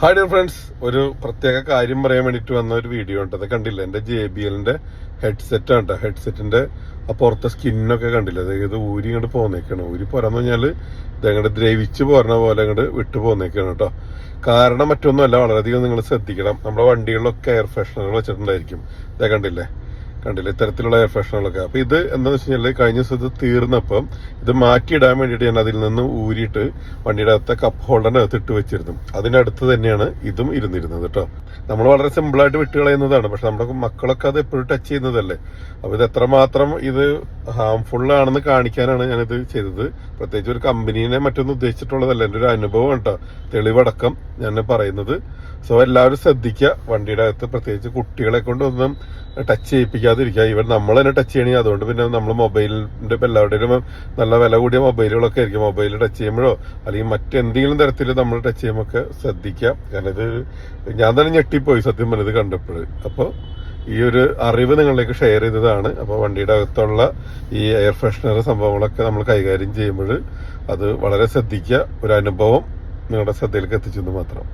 Hi dear friends ഒരു പ്രത്യേക കാര്യം പറയാൻ വേണ്ടിയിട്ട് വന്ന ഒരു വീഡിയോ ഉണ്ട്. അത് കണ്ടില്ല? എന്റെ ജെ ബി എല്ലിന്റെ ഹെഡ്സെറ്റ് ആണ് കേട്ടോ ഹെഡ്സെറ്റിന്റെ ആ സ്കിന്നൊക്കെ കണ്ടില്ല? അത് ഇത് ഊരി ഇങ്ങോട്ട് പോന്നേക്കാണ്. ഊരി പോരാന്ന് പറഞ്ഞാൽ ഇത് അങ്ങോട്ട് ദ്രവിച്ച് പോരണ പോലെ അങ്ങോട്ട് വിട്ടു പോന്നേക്കാണ് കേട്ടോ കാരണം മറ്റൊന്നുമല്ല വളരെയധികം നിങ്ങൾ ശ്രദ്ധിക്കണം. നമ്മുടെ വണ്ടികളിലൊക്കെ എയർ ഫ്രഷ്നറുകൾ വെച്ചിട്ടുണ്ടായിരിക്കും. ഇതേ കണ്ടില്ലേ? കണ്ടില്ലേ? ഇത്തരത്തിലുള്ള എയർ ഫ്രഷ്നറുകളൊക്കെ അപ്പൊ ഇത് എന്താണെന്ന് വെച്ച് കഴിഞ്ഞാൽ കഴിഞ്ഞ ദിവസം ഇത് തീർന്നപ്പം ഇത് മാറ്റിയിടാൻ വേണ്ടിയിട്ട് ഞാൻ അതിൽ നിന്ന് ഊരിയിട്ട് വണ്ടിയുടെ അകത്തെ കപ്പ് ഹോൾഡറിനകത്ത് ഇട്ട് വെച്ചിരുന്നു. അതിനടുത്ത് തന്നെയാണ് ഇതും ഇരുന്നിരുന്നത് കേട്ടോ. നമ്മൾ വളരെ സിമ്പിളായിട്ട് വിട്ട് കളയുന്നതാണ്. പക്ഷെ നമ്മുടെ മക്കളൊക്കെ അത് എപ്പോഴും ടച്ച് ചെയ്യുന്നതല്ലേ. അപ്പോൾ ഇത് എത്രമാത്രം ഇത് ഹാംഫുൾ ആണെന്ന് കാണിക്കാനാണ് ഞാനിത് ചെയ്തത്. പ്രത്യേകിച്ച് ഒരു കമ്പനീനെ മറ്റൊന്നും ഉദ്ദേശിച്ചിട്ടുള്ളതല്ല. എന്റെ ഒരു അനുഭവം കേട്ടോ. തെളിവടക്കം ഞാൻ പറയുന്നത്. സോ എല്ലാവരും ശ്രദ്ധിക്കുക. വണ്ടിയുടെ അകത്ത് പ്രത്യേകിച്ച് കുട്ടികളെ കൊണ്ടൊന്നും ടച്ച് ചെയ്യിപ്പിക്കാതിരിക്കുക. ഇവൻ നമ്മൾ തന്നെ ടച്ച് ചെയ്യണമെങ്കിൽ അതുകൊണ്ട് പിന്നെ നമ്മൾ മൊബൈലിന്റെ ഇപ്പം എല്ലാവരുടെയും നല്ല വില കൂടിയ മൊബൈലുകളൊക്കെ ആയിരിക്കും. മൊബൈൽ ടച്ച് ചെയ്യുമ്പോഴോ അല്ലെങ്കിൽ മറ്റെന്തെങ്കിലും തരത്തിൽ നമ്മൾ ടച്ച് ചെയ്യുമ്പോൾ ഒക്കെ ശ്രദ്ധിക്കുക. കാരണം ഇത് ഞാൻ തന്നെ ഞെട്ടിപ്പോയി സത്യം പറഞ്ഞത് കണ്ടപ്പോൾ അപ്പോൾ ഈ ഒരു അറിവ് നിങ്ങളിലേക്ക് ഷെയർ ചെയ്തതാണ്. അപ്പോൾ വണ്ടിയുടെ അകത്തുള്ള ഈ എയർ ഫ്രഷ്നർ സംഭവങ്ങളൊക്കെ നമ്മൾ കൈകാര്യം ചെയ്യുമ്പോൾ അത് വളരെ ശ്രദ്ധിക്കുക. ഒരു അനുഭവം നിങ്ങളുടെ ശ്രദ്ധയിലേക്ക് എത്തിച്ചെന്ന് മാത്രം.